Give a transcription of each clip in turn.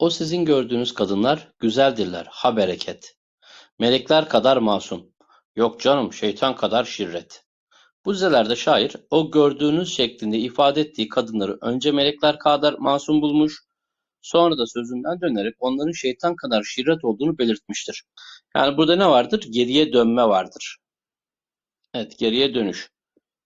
O sizin gördüğünüz kadınlar güzeldirler, ha bereket. Melekler kadar masum. Yok canım, şeytan kadar şirret. Bu dizelerde şair, o gördüğünüz şeklinde ifade ettiği kadınları önce melekler kadar masum bulmuş, sonra da sözünden dönerek onların şeytan kadar şirret olduğunu belirtmiştir. Yani burada ne vardır? Geriye dönme vardır. Evet, geriye dönüş.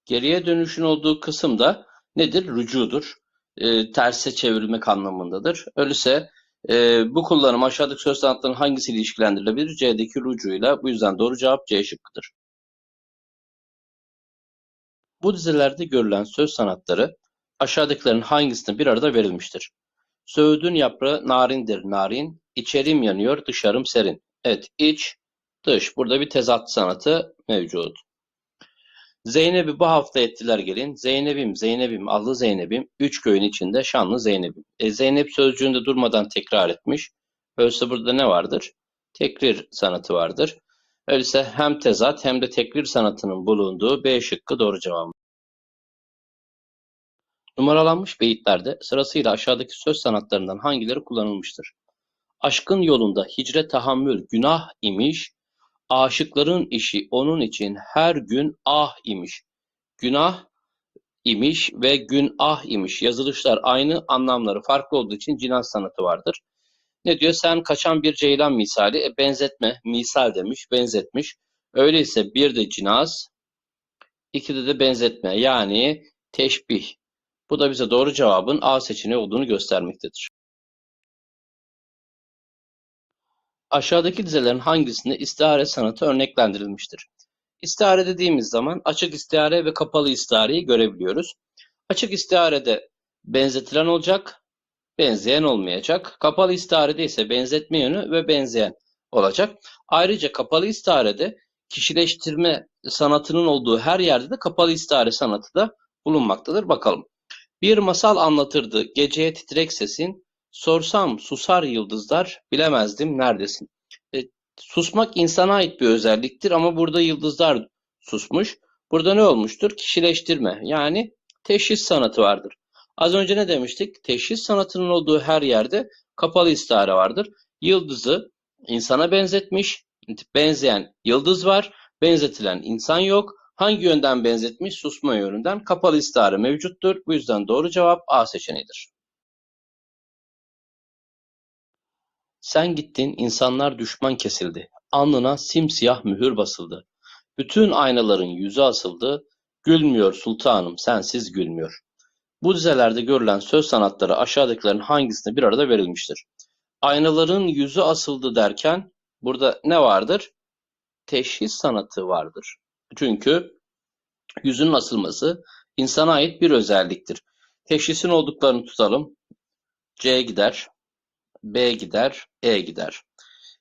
Geriye dönüşün olduğu kısım da nedir? Rücudur. E, terse çevirmek anlamındadır. Öyleyse e, bu kullanım aşağıdaki söz sanatlarının hangisiyle ilişkilendirilebilir? C'deki rucuyla. Bu yüzden doğru cevap C şıkkıdır. Bu dizelerde görülen söz sanatları aşağıdakilerin hangisinde bir arada verilmiştir? Söğüdün yaprağı narindir narin, içerim yanıyor dışarım serin. Evet iç, dış. Burada bir tezat sanatı mevcut. Zeynep'i bu hafta ettiler gelin. Zeynep'im, Zeynep'im, allı Zeynep'im, üç köyün içinde şanlı Zeynep'im. E, Zeynep sözcüğünde durmadan tekrar etmiş. Öyleyse burada ne vardır? Tekrir sanatı vardır. Öyleyse hem tezat hem de tekrir sanatının bulunduğu B şıkkı doğru cevabı. Numaralanmış beyitlerde sırasıyla aşağıdaki söz sanatlarından hangileri kullanılmıştır? Aşkın yolunda hicre tahammül günah imiş, aşıkların işi onun için her gün ah imiş. Günah imiş ve gün ah imiş. Yazılışlar aynı, anlamları farklı olduğu için cinas sanatı vardır. Ne diyor? Sen kaçan bir ceylan misali. E, benzetme, misal demiş, benzetmiş. Öyleyse bir de cinas, ikide de benzetme yani teşbih. Bu da bize doğru cevabın A seçeneği olduğunu göstermektedir. Aşağıdaki dizelerin hangisinde istihare sanatı örneklendirilmiştir? İstihare dediğimiz zaman açık istihare ve kapalı istihareyi görebiliyoruz. Açık istiharede benzetilen olacak, benzeyen olmayacak. Kapalı istiharede ise benzetme yönü ve benzeyen olacak. Ayrıca kapalı istiharede kişileştirme sanatının olduğu her yerde de kapalı istihare sanatı da bulunmaktadır. Bakalım. Bir masal anlatırdı geceye titrek sesin, sorsam susar yıldızlar, bilemezdim neredesin. E, susmak insana ait bir özelliktir ama burada yıldızlar susmuş. Burada ne olmuştur? Kişileştirme yani teşhis sanatı vardır. Az önce ne demiştik? Teşhis sanatının olduğu her yerde kapalı istihare vardır. Yıldızı insana benzetmiş, benzeyen yıldız var, benzetilen insan yok. Hangi yönden benzetmiş? Susma yönünden. Kapalı istihare mevcuttur. Bu yüzden doğru cevap A seçeneğidir. Sen gittin, insanlar düşman kesildi. Alnına simsiyah mühür basıldı. Bütün aynaların yüzü asıldı. Gülmüyor sultanım, sensiz gülmüyor. Bu dizelerde görülen söz sanatları aşağıdakilerin hangisinde bir arada verilmiştir? Aynaların yüzü asıldı derken burada ne vardır? Teşhis sanatı vardır. Çünkü yüzün asılması insana ait bir özelliktir. Teşhisin olduklarını tutalım. C gider, B gider, E gider.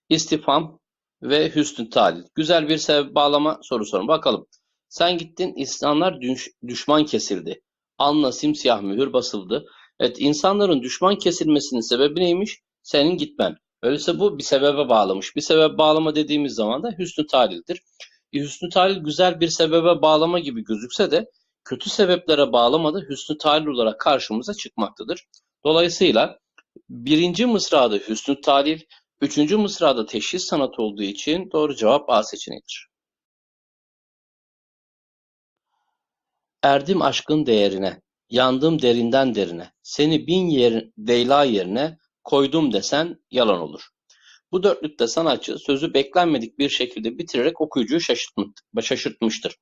İstifam ve hüsnü talil. Güzel bir sebep bağlama soru sorun. Bakalım. Sen gittin, insanlar düş, düşman kesildi. Alnına simsiyah mühür basıldı. Evet, insanların düşman kesilmesinin sebebi neymiş? Senin gitmen. Öyleyse bu bir sebebe bağlamış. Bir sebep bağlama dediğimiz zaman da hüsnü talildir. E, hüsnü talil güzel bir sebebe bağlama gibi gözükse de kötü sebeplere bağlamada hüsnü talil olarak karşımıza çıkmaktadır. Dolayısıyla birinci mısrada hüsnü talil, üçüncü mısrada teşhis sanatı olduğu için doğru cevap A seçeneğidir. Erdim aşkın değerine, yandım derinden derine, seni bin yer, Leyla yerine koydum desen yalan olur. Bu dörtlükte sanatçı sözü beklenmedik bir şekilde bitirerek okuyucuyu şaşırtmıştır.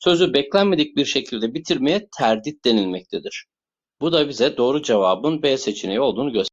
Sözü beklenmedik bir şekilde bitirmeye terdit denilmektedir. Bu da bize doğru cevabın B seçeneği olduğunu gösterir.